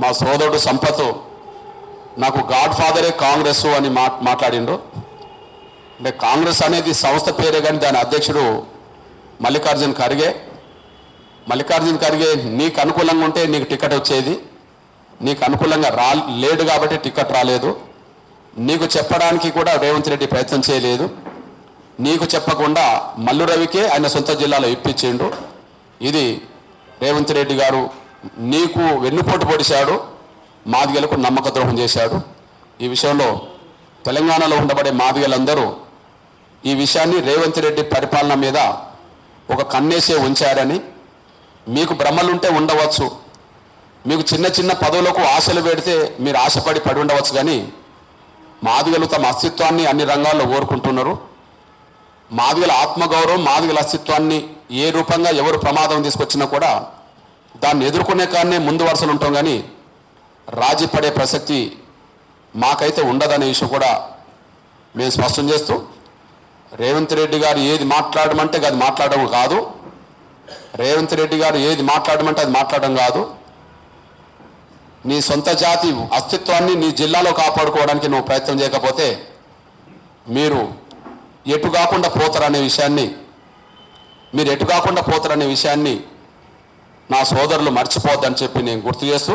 మా సోదరుడు సంపత్ నాకు గాడ్ ఫాదరే కాంగ్రెస్ అని మా మాట్లాడిండు. అంటే కాంగ్రెస్ అనేది సంస్థ పేరే కానీ దాని అధ్యక్షుడు మల్లికార్జున్ ఖర్గే. మల్లికార్జున్ ఖర్గే నీకు అనుకూలంగా ఉంటే నీకు టికెట్ వచ్చేది. నీకు అనుకూలంగా రా లేడు కాబట్టి టికెట్ రాలేదు. నీకు చెప్పడానికి కూడా రేవంత్ రెడ్డి ప్రయత్నం చేయలేదు. నీకు చెప్పకుండా మల్లు రవికే ఆయన సొంత జిల్లాలో ఇప్పించిండు. ఇది రేవంత్ రెడ్డి గారు నీకు వెన్నుపోటు పొడిశాడు మాదిగలకు నమ్మక ద్రోహం చేశాడు. ఈ విషయంలో తెలంగాణలో ఉండబడే మాదిగలందరూ ఈ విషయాన్ని రేవంత్ రెడ్డి పరిపాలన మీద ఒక కన్నేసే ఉంచారని మీకు భ్రమలుంటే ఉండవచ్చు. మీకు చిన్న చిన్న పదవులకు ఆశలు పెడితే మీరు ఆశపడి పడి ఉండవచ్చు కానీ మాదిగలు తమ అస్తిత్వాన్ని అన్ని రంగాల్లో కోరుకుంటున్నారు. మాదిగల ఆత్మగౌరవం మాదిగల అస్తిత్వాన్ని ఏ రూపంగా ఎవరు ప్రమాదం తీసుకొచ్చినా కూడా దాన్ని ఎదుర్కొనే కానే ముందు వరుసలు ఉంటాం కానీ రాజీ పడే ప్రసక్తి మాకైతే ఉండదనే విషయం కూడా మేము స్పష్టం చేస్తూ రేవంత్ రెడ్డి గారు ఏది మాట్లాడమంటే అది మాట్లాడడం కాదు. రేవంత్ రెడ్డి గారు ఏది మాట్లాడమంటే అది మాట్లాడడం కాదు. నీ సొంత జాతి అస్తిత్వాన్ని నీ జిల్లాలో కాపాడుకోవడానికి నువ్వు ప్రయత్నం చేయకపోతే మీరు ఎటు కాకుండా పోతారనే విషయాన్ని మీరు ఎటు కాకుండా పోతారనే విషయాన్ని నా సోదరులు మర్చిపోద్దని చెప్పి నేను గుర్తు చేస్తూ